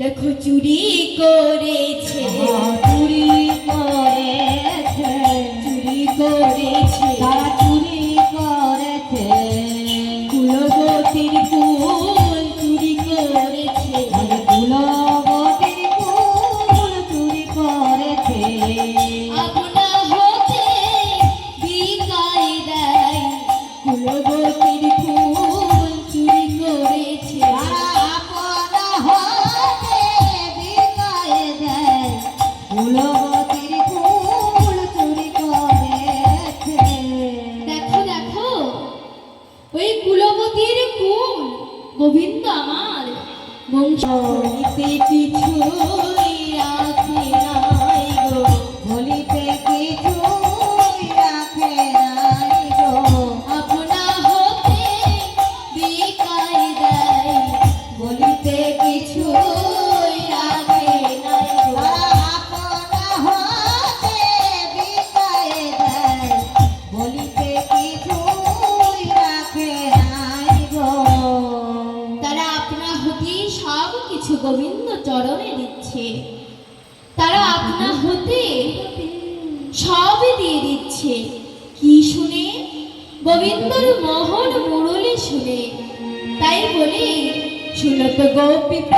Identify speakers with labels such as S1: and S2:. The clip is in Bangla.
S1: দেখো
S2: চুরি করেছে।
S1: চুরি দেখো দেখো। ওই কুলবতীর কুল গোবিন্দ আমার। বংশীতে কিছু হতেই সব কিছু গোবিন্দ চরণে দিচ্ছে। তারা আপনা হতে সবই দিয়ে দিচ্ছে। কি শুনে? গোবিন্দর মোহন মুরলি শুনে। তাই বলে শুনত গোপিত